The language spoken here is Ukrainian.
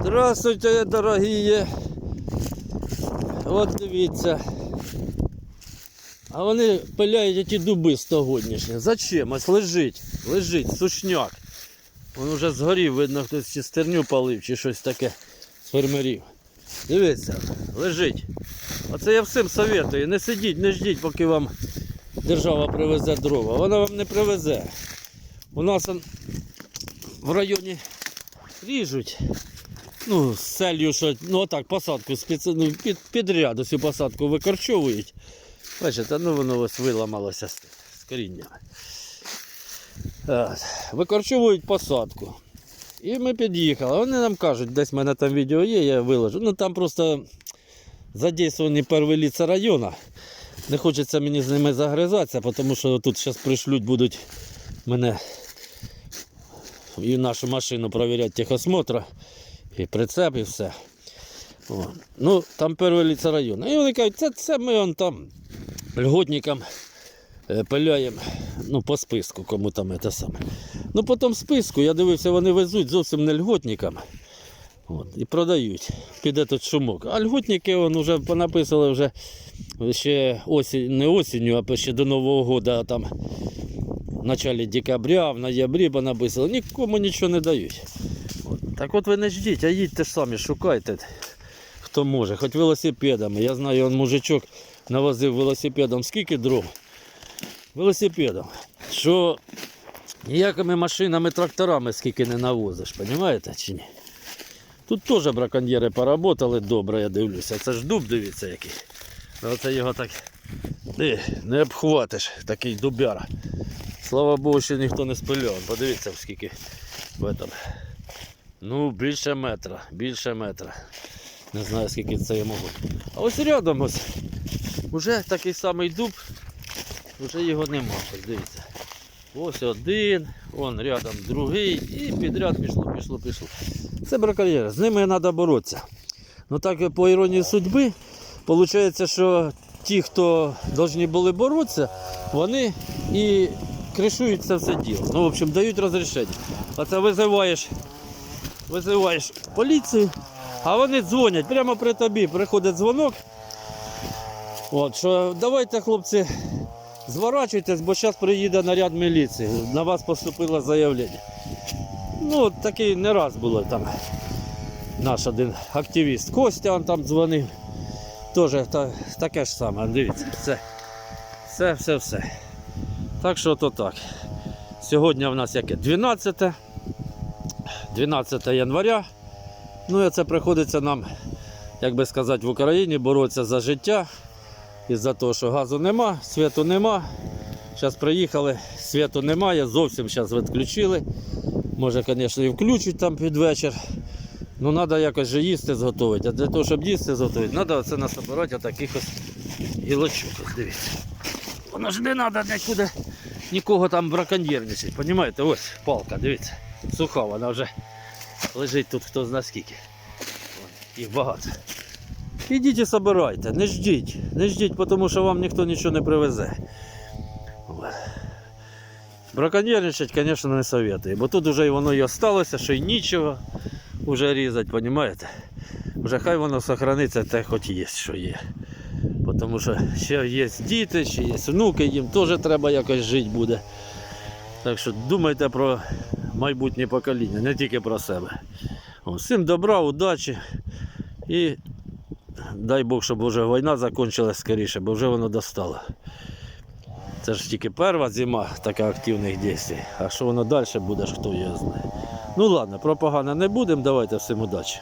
Здравствуйте, дорогі. От дивіться. А вони пиляють ті дуби стогоднішні. Зачем? Ось лежить, лежить, сушняк. Він вже згорів, видно, хтось цистерню палив чи щось таке з фермерів. Дивіться, лежить. Оце я всім советую. Не сидіть, не ждіть, поки вам держава привезе дрова. Вона вам не привезе. У нас в районі ріжуть. Ну, з целью, що ну отак посадку ну, під, підряд усю посадку викорчовують. Бачите, ну воно ось виламалося з, з коріннями. От. Викорчовують посадку. І ми під'їхали. Вони нам кажуть, десь в мене там відео є, я виложу. Ну там просто задействовані перші ліца району. Не хочеться мені з ними загризатися, тому що тут зараз пришлють, будуть мене і нашу машину перевіряти техосмотра, і прицеп, і все. О. Ну, там перший ліце району. І вони кажуть, це, це ми он там льготникам е, пиляємо ну, по списку, кому там це саме. Ну, по тому списку, я дивився, вони везуть зовсім не льготникам. От, і продають під этот шумок. А льготники вон, вже понаписали вже ще осінь, не осінню, а ще до Нового року, там в началі декабря, в ноябрі понаписали, нікому нічого не дають. Так от ви не ждіть, а їдьте самі, шукайте, хто може, хоч велосипедами. Я знаю, он мужичок навозив велосипедом скільки дров. Велосипедом. Що ніякими машинами, тракторами скільки не навозиш, розумієте чи ні? Тут теж браконьєри поработали добре, я дивлюся. Це ж дуб, дивіться який. Оце його так не обхватиш, такий дубяра. Слава Богу, що ніхто не спиляв. Подивіться, скільки в этом. Ну, більше метра, більше метра. Не знаю, скільки це йому буде. А ось рядом ось. Уже такий самий дуб, вже його нема. Дивіться. Ось один, он рядом другий і підряд пішло, пішло, пішло. Це браконьєри, з ними треба боротися. Ну так по іронії судьби, виходить, що ті, хто повинні були боротися, вони і кришують це все діло. Ну, в общем, дають розрішення. Оце визиваєш, визиваєш поліцію, а вони дзвонять прямо при тобі. Приходить дзвонок. От, що давайте, хлопці, зворачуйтесь, бо зараз приїде наряд міліції. На вас поступило заявлення. Ну, такий не раз було там. Наш один активіст Костя он там дзвонив. Теж та, таке ж саме, дивіться, це все, все, все. Так що то так. Сьогодні в нас яке? 12, 12 января. Ну і це приходиться нам, як би сказати, в Україні боротися за життя. Із-за того, що газу нема, світу нема. Зараз приїхали, світу немає, зовсім зараз відключили. Може, звісно, і включать там під вечір. Ну, треба якось же їсти зготувати. А для того, щоб їсти зготувати, треба це насобирати отаких ось гілочок. Дивіться. Воно ж не треба нікуди нікого там браконьєрничати. Понімаєте? Ось палка, дивіться. Суха, вона вже лежить тут хто зна скільки. Їх багато. Ідіть і собирайте, не ждіть, не ждіть, тому що вам ніхто нічого не привезе. Браконьєрничать, звісно, не советую, бо тут вже воно і осталося, що й нічого вже різати, розумієте? Вже хай воно сохраниться те, хоч є, що є. Тому що ще є діти, ще є внуки, їм теж треба якось жити буде. Так що думайте про майбутнє покоління, не тільки про себе. Всім добра, удачі і дай Бог, щоб вже війна закінчилась скоріше, бо вже воно достало. Це ж тільки перша зима така активних дій. А що воно далі буде, хто його знає. Ну ладно, про погане не будемо, давайте всім удачі.